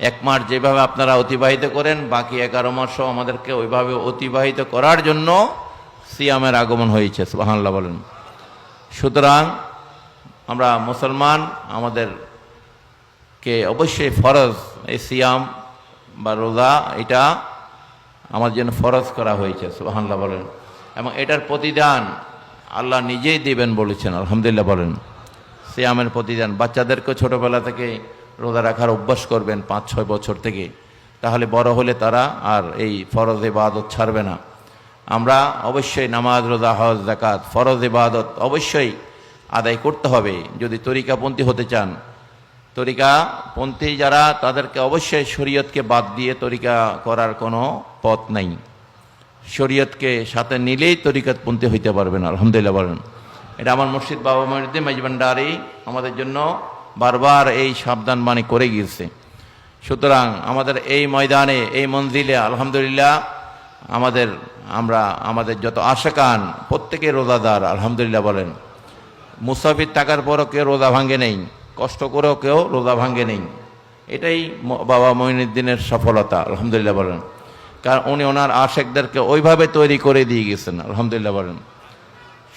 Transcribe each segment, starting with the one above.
এক মাস যেভাবে আপনারা অতিবাহিত করেন, বাকি এগারো মাসও আমাদেরকে ওইভাবে অতিবাহিত করার জন্য সিয়ামের আগমন হয়েছে সুবাহান্লাহ বলেন। সুতরাং আমরা মুসলমান, আমাদেরকে অবশ্যই ফরজ এই সিয়াম বা রোজা, এটা আমার জন্য ফরজ করা হয়েছে সুবাহান্লাহ বলেন। এবং এটার প্রতিদান আল্লাহ নিজেই দিবেন বলেছেন, আলহামদুলিল্লাহ বলেন। সিয়ামের প্রতিদান বাচ্চাদেরকে ছোটোবেলা থেকে রোজা রাখার অভ্যাস করবেন পাঁচ, ছয় বছর থেকে। তাহলে বড় হলে তারা আর এই ফরজ ইবাদত ছাড়বে না। আমরা অবশ্যই নামাজ, রোজা, হজ জাকাত ফরজ ইবাদত অবশ্যই আদায় করতে হবে। যদি তরিকাপন্থী হতে চান, তরিকাপন্থী যারা, তাদেরকে অবশ্যই শরীয়তকে বাদ দিয়ে তরিকা করার কোনো পথ নাই। শরীয়তকে সাথে নিলেই তরিকাতপন্থী হইতে পারবেন, আলহামদুলিল্লাহ বলেন। এটা আমার মুর্শিদ বাবা মহিউদ্দিন মেজবান্ডারি আমাদের জন্য বারবার এই সাবধান বাণী করে গিয়েছে। সুতরাং আমাদের এই ময়দানে, এই মঞ্জিলে আলহামদুলিল্লাহ আমাদের, আমরা আমাদের যত আশাকান, প্রত্যেকে রোজাদার, আলহামদুলিল্লাহ বলেন। মুসাফির টাকার পরও কেউ রোজা ভাঙ্গে নেই, কষ্ট করেও কেউ রোজা ভাঙ্গে নেই। এটাই বাবা মঈনুদ্দিনের সফলতা, আলহামদুলিল্লাহ বলেন। কারণ উনি ওনার আশেকদেরকে ওইভাবে তৈরি করে দিয়ে গেছেন, আলহামদুলিল্লাহ বলেন।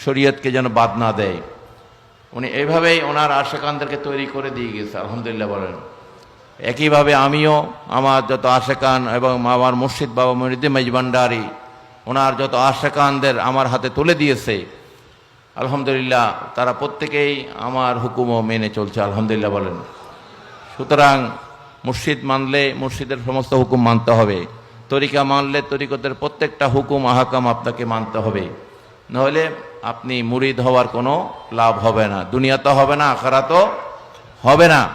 শরীয়তকে যেন বাদ না দেয়। উনি এইভাবেই ওনার আশেকানদেরকে তৈরি করে দিয়ে গেছে, আলহামদুলিল্লাহ বলেন। একইভাবে আমিও আমার যত আশেকান এবং আমার মুর্শিদ বাবা মরিদ্দিন মেজবান্ডারি ওনার যত আশেকানদের আমার হাতে তুলে দিয়েছে, আলহামদুলিল্লাহ তারা প্রত্যেকেই আমার হুকুমও মেনে চলছে, আলহামদুলিল্লাহ বলেন। সুতরাং মুর্শিদ মানলে মুর্শিদের সমস্ত হুকুম মানতে হবে, তরিকা মানলে তরিকতের প্রত্যেকটা হুকুম, আহাকাম আপনাকে মানতে হবে। নাহলে আপনি মুরিদ হওয়ার কোনো লাভ হবে না। দুনিয়া তো হবে না আখারাতও হবে না।